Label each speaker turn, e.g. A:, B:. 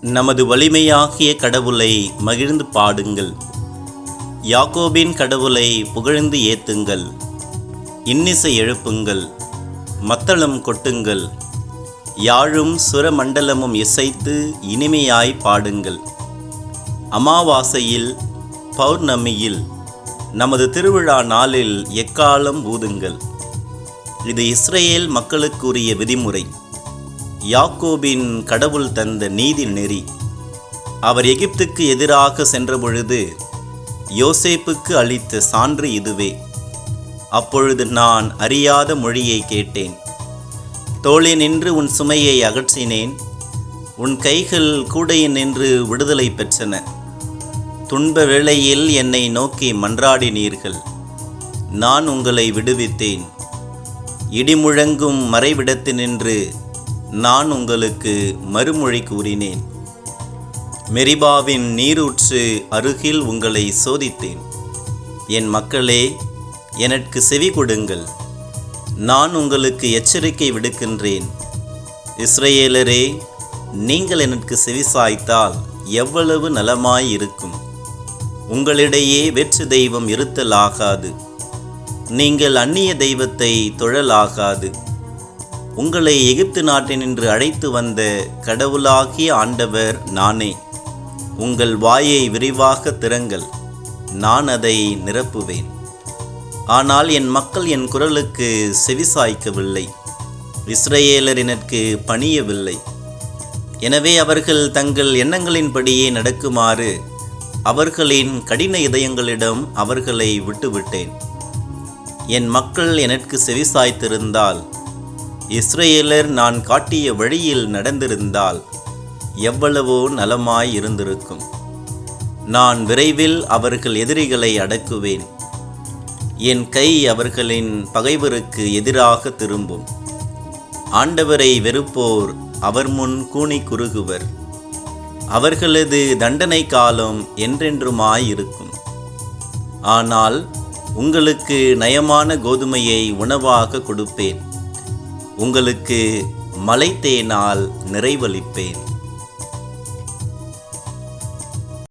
A: நமது வலிமையாகிய கடவுளை மகிழ்ந்து பாடுங்கள். யாக்கோபின் கடவுளை புகழ்ந்து ஏத்துங்கள். இன்னிசை எழுப்புங்கள். மத்தளம் கொட்டுங்கள். யாழும் சுரமண்டலமும் இசைத்து இனிமையாய் பாடுங்கள். அமாவாசையில் பௌர்ணமியில் நமது திருவிழா நாளில் எக்காலம் ஊதுங்கள். இது இஸ்ரேல் மக்களுக்குரிய விதிமுறை. யாக்கோபின் கடவுள் தந்த நீதி நெறி. அவர் எகிப்துக்கு எதிராக சென்றபொழுது யோசேப்புக்கு அளித்த சான்று இதுவே. அப்பொழுது நான் அறியாத மொழியை கேட்டேன். தோளே நின்று உன் சுமையை அகற்றினேன். உன் கைகள் கூடையில் நின்று விடுதலை பெற்றன. துன்ப வேளையில் என்னை நோக்கி மன்றாடினீர்கள். நான் உங்களை விடுவித்தேன். இடிமுழங்கும் மறைவிடத்தினின்று நான் உங்களுக்கு மறுமொழி கூறினேன். மெரிபாவின் நீரூற்று அருகில் உங்களை சோதித்தேன். என் மக்களே எனக்கு செவி கொடுங்கள். நான் உங்களுக்கு எச்சரிக்கை விடுக்கின்றேன். இஸ்ரேலரே நீங்கள் எனக்கு செவி சாய்த்தால் எவ்வளவு நலமாயிருக்கும். உங்களிடையே வெற்று தெய்வம் இருத்தலாகாது. நீங்கள் அந்நிய தெய்வத்தை தொழலாகாது. உங்களை எகிப்து நாட்டினின்று அழைத்து வந்த கடவுளாகிய ஆண்டவர் நானே. உங்கள் வாயை விரிவாக திறங்கள். நான் அதை நிரப்புவேன். ஆனால் என் மக்கள் என் குரலுக்கு செவிசாய்க்கவில்லை. இஸ்ரவேலர் எனக்கு பணியவில்லை. எனவே அவர்கள் தங்கள் எண்ணங்களின்படியே நடக்குமாறு அவர்களின் கடின இதயங்களிடம் அவர்களை விட்டுவிட்டேன். என் மக்கள் எனக்கு செவிசாய்த்திருந்தால் இஸ்ரேலர் நான் காட்டிய வழியில் நடந்திருந்தால் எவ்வளவோ நலமாய் இருந்திருக்கும். நான் விரைவில் அவர்கள் எதிரிகளை அடக்குவேன். என் கை அவர்களின் பகைவருக்கு எதிராக திரும்பும். ஆண்டவரை வெறுப்போர் அவர் முன் கூனி குறுகுவர். அவர்களது தண்டனை காலம் என்றென்றுமாயிருக்கும். ஆனால் உங்களுக்கு நயமான கோதுமையை உணவாக கொடுப்பேன். உங்களுக்கு மலைத்தேனால் நிறைவளிப்பேன்.